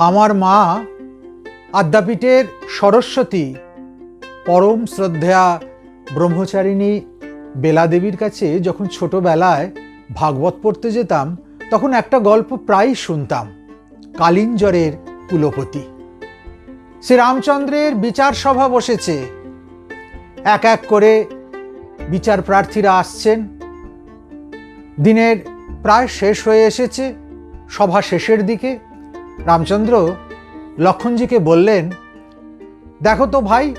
আমার মা আদ্যাপীঠের সরস্বতী পরম শ্রদ্ধেয়া ব্রহ্মচারিণী বেলাদেবীর কাছে যখন ছোটবেলায় ভাগবত পড়তে যেতাম, তখন একটা গল্প প্রায়ই শুনতাম, কালিঞ্জরের কুলপতি। শ্রীরামচন্দ্রের বিচার সভা বসেছে। এক এক করে বিচার প্রার্থীরা আসছেন। দিনের প্রায় শেষ হয়ে এসেছে, সভা শেষের দিকে। রামচন্দ্র লক্ষণজিকে বললেন, দেখো তো ভাই,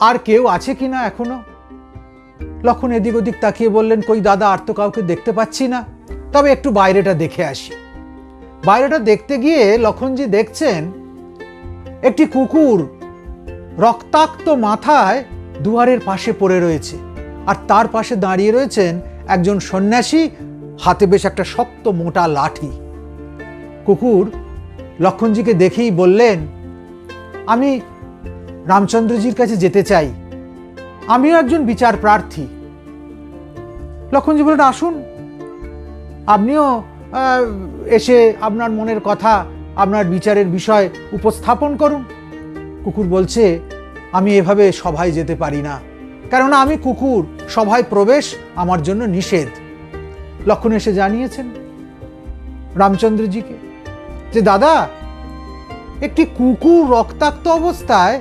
আর কেউ আছে কি না এখনও? লক্ষণ এদিক ওদিক তাকিয়ে বললেন, কই দাদা, আর তো কাউকে দেখতে পাচ্ছি না। তবে একটু বাইরেটা দেখে আসি। বাইরেটা দেখতে গিয়ে লক্ষণজি দেখছেন, একটি কুকুর রক্তাক্ত মাথায় দুয়ারের পাশে পড়ে রয়েছে। আর তার পাশে দাঁড়িয়ে রয়েছেন একজন সন্ন্যাসী, হাতে বেশ একটা শক্ত মোটা লাঠি। কুকুর লক্ষণজিকে দেখেই বললেন, আমি রামচন্দ্রজির কাছে যেতে চাই। আমিও একজন বিচার প্রার্থী। লক্ষণজি বললেন, আসুন। আপনিও এসে আপনার মনের কথা, আপনার বিচারের বিষয় উপস্থাপন করুন। কুকুর বলছে, আমি এভাবে সভায় যেতে পারি না। কেননা আমি কুকুর, সভায় প্রবেশ আমার জন্য নিষেধ। লক্ষণ এসে জানিয়েছেন রামচন্দ্রজিকে। যে দাদা, একটি কুকুর রক্তাক্ত অবস্থায়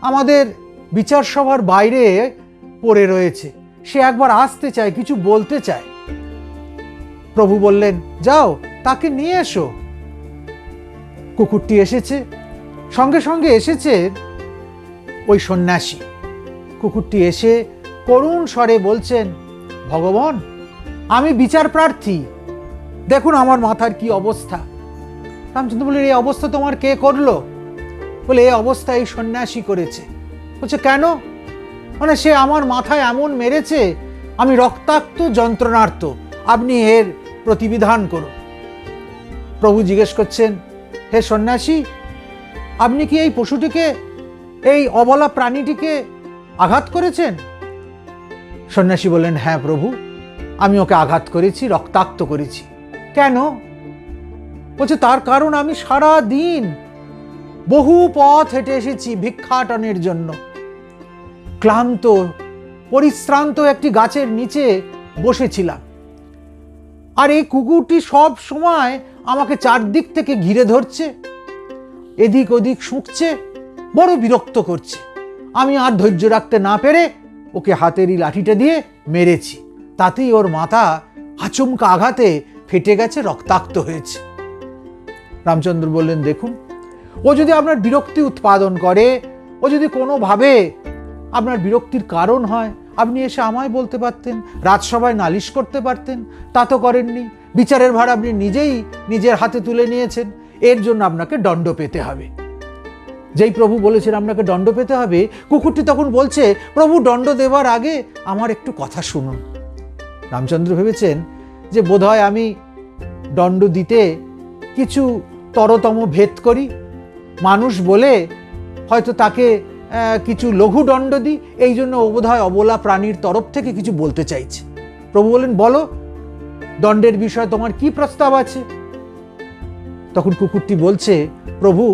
আমাদের বিচার সভার বাইরে পড়ে রয়েছে। সে একবার আসতে চায়, কিছু বলতে চায়। প্রভু বললেন, যাও, তাকে নিয়ে এসো। কুকুরটি এসেছে, সঙ্গে সঙ্গে এসেছে ওই সন্ন্যাসী। কুকুরটি এসে করুণ স্বরে বলছেন, ভগবান, আমি বিচার প্রার্থী। দেখুন আমার মাথার কি অবস্থা। রামচন্দ্র বললেন এই অবস্থা তোমার কে করল? বলে এই অবস্থা এই সন্ন্যাসী করেছে। বলছে, কেন? মানে সে আমার মাথায় এমন মেরেছে, আমি রক্তাক্ত, যন্ত্রণার্ত। আপনি এর প্রতিবিধান করুন। প্রভু জিজ্ঞেস করছেন, হে সন্ন্যাসী, আপনি কি এই পশুটিকে, এই অবলা প্রাণীটিকে আঘাত করেছেন? সন্ন্যাসী বললেন হ্যাঁ প্রভু, আমি ওকে আঘাত করেছি, রক্তাক্ত করেছি। কেন? বলছে, তার কারণ আমি সারা দিন বহু পথ হেঁটে এসেছি ভিক্ষাটনের জন্য। ক্লান্ত, পরিশ্রান্ত একটি গাছের নিচে বসেছিলাম। আর এই কুকুরটি সব সময় আমাকে চারদিক থেকে ঘিরে ধরছে, এদিক ওদিক শুঁকছে, বড় বিরক্ত করছে। আমি আর ধৈর্য রাখতে না পেরে ওকে হাতেরই লাঠিটা দিয়ে মেরেছি। তাতেই ওর মাথা আচমকা আঘাতে ফেটে গেছে, রক্তাক্ত হয়েছে। রামচন্দ্র বললেন, দেখুন, ও যদি আপনার বিরক্তি উৎপাদন করে, ও যদি কোনোভাবে আপনার বিরক্তির কারণ হয়, আপনি এসে আমায় বলতে পারতেন, রাজসভায় নালিশ করতে পারতেন, তা তো করেননি। বিচারের ভার আপনি নিজেই নিজের হাতে তুলে নিয়েছেন, এর জন্য আপনাকে দণ্ড পেতে হবে। যেই প্রভু বলেছেন, আপনাকে দণ্ড পেতে হবে? কুকুরটি তখন বলছে, প্রভু, দণ্ড দেওয়ার আগে আমার একটু কথা শুনুন। রামচন্দ্র ভেবেছেন যে বোধহয় আমি দণ্ড দিতে কিছু তরতম ভেদ করি। মানুষ বলে, হয়তো তাকে কিছু লঘু দণ্ড দিই, এই জন্য ও বোধহয় অবলা প্রাণীর তরফ থেকে কিছু বলতে চাইছে। প্রভু বলেন, বলো, দণ্ডের বিষয়ে তোমার কি প্রস্তাব আছে? তখন কুকুরটি বলছে, প্রভু,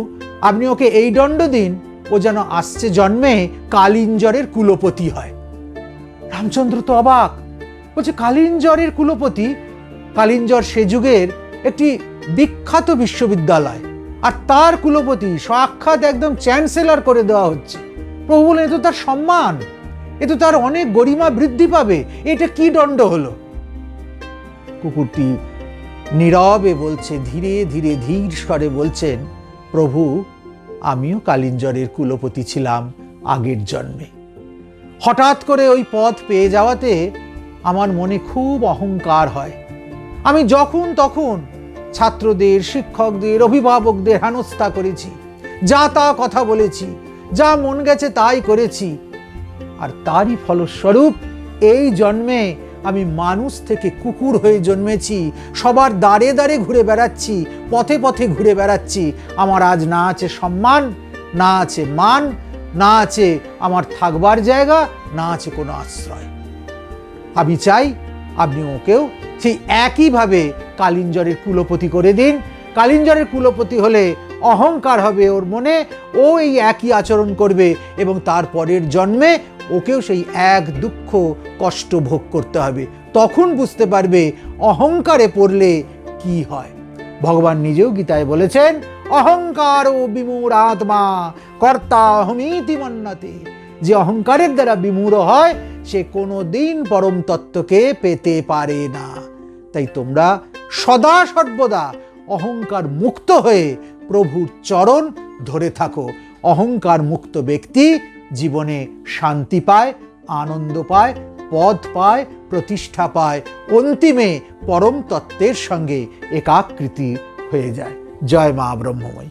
আপনি ওকে এই দণ্ড দিন, ও যেন আসছে জন্মে কালিঞ্জরের কুলপতি হয়। রামচন্দ্র তো অবাক, বলছে, কালিঞ্জরের কুলপতি? কালিঞ্জর সে যুগের একটি বিখ্যাত বিশ্ববিদ্যালয়। আর তার কুলপতি সাক্ষাৎ একদম চ্যান্সেলর করে দেওয়া হচ্ছে। প্রভু বলেন এ তার সম্মান, এ তো তার অনেক গরিমা বৃদ্ধি পাবে, এটা কি দণ্ড হলো? কুকুরটি নীরবে বলছে, ধীরে ধীরে ধীর স্বরে বলছেন, প্রভু, আমিও কালিঞ্জরের কুলপতি ছিলাম আগের জন্মে। হঠাৎ করে ওই পথ পেয়ে যাওয়াতে আমার মনে খুব অহংকার হয়। আমি যখন তখন ছাত্রদের, শিক্ষকদের, অভিভাবকদের হেনস্থা করেছি। যা তা কথা বলেছি, যা মন গেছে তাই করেছি। আর তারই ফলস্বরূপ এই জন্মে আমি মানুষ থেকে কুকুর হয়ে জন্মেছি। সবার দাঁড়ে দাঁড়ে ঘুরে বেড়াচ্ছি, পথে পথে ঘুরে বেড়াচ্ছি। আমার আজ না আছে সম্মান, না আছে মান, না আছে আমার থাকবার জায়গা, না আছে কোনো আশ্রয়। আমি চাই আপনি ওকেও সেই একইভাবে কালিঞ্জরের কুলপতি করে দিন। কালিঞ্জরের কুলপতি হলে অহংকার হবে ওর মনে, ও এই একই আচরণ করবে এবং তার পরের জন্মে ওকেও সেই এক দুঃখ কষ্ট ভোগ করতে হবে। তখন বুঝতে পারবে অহংকারে পড়লে কি হয়। ভগবান নিজেও গীতায় বলেছেন, অহংকার ও বিমূঢ় আত্মা কর্তা অহমিতি মন্নতে। যে অহংকারের দ্বারা বিমূঢ় হয় সে কোনো দিন পরম তত্ত্বকে পেতে পারে না। তাই তোমরা সদা সর্বদা অহংকার মুক্ত হয়ে প্রভুর চরণ ধরে থাকো। অহংকার মুক্ত ব্যক্তি জীবনে শান্তি পায়, আনন্দ পায় পদ পায়, প্রতিষ্ঠা পায়, অন্তিমে পরম তত্ত্বের সঙ্গে একাকৃতি হয়ে যায়। জয় মা ব্রহ্মময়ী।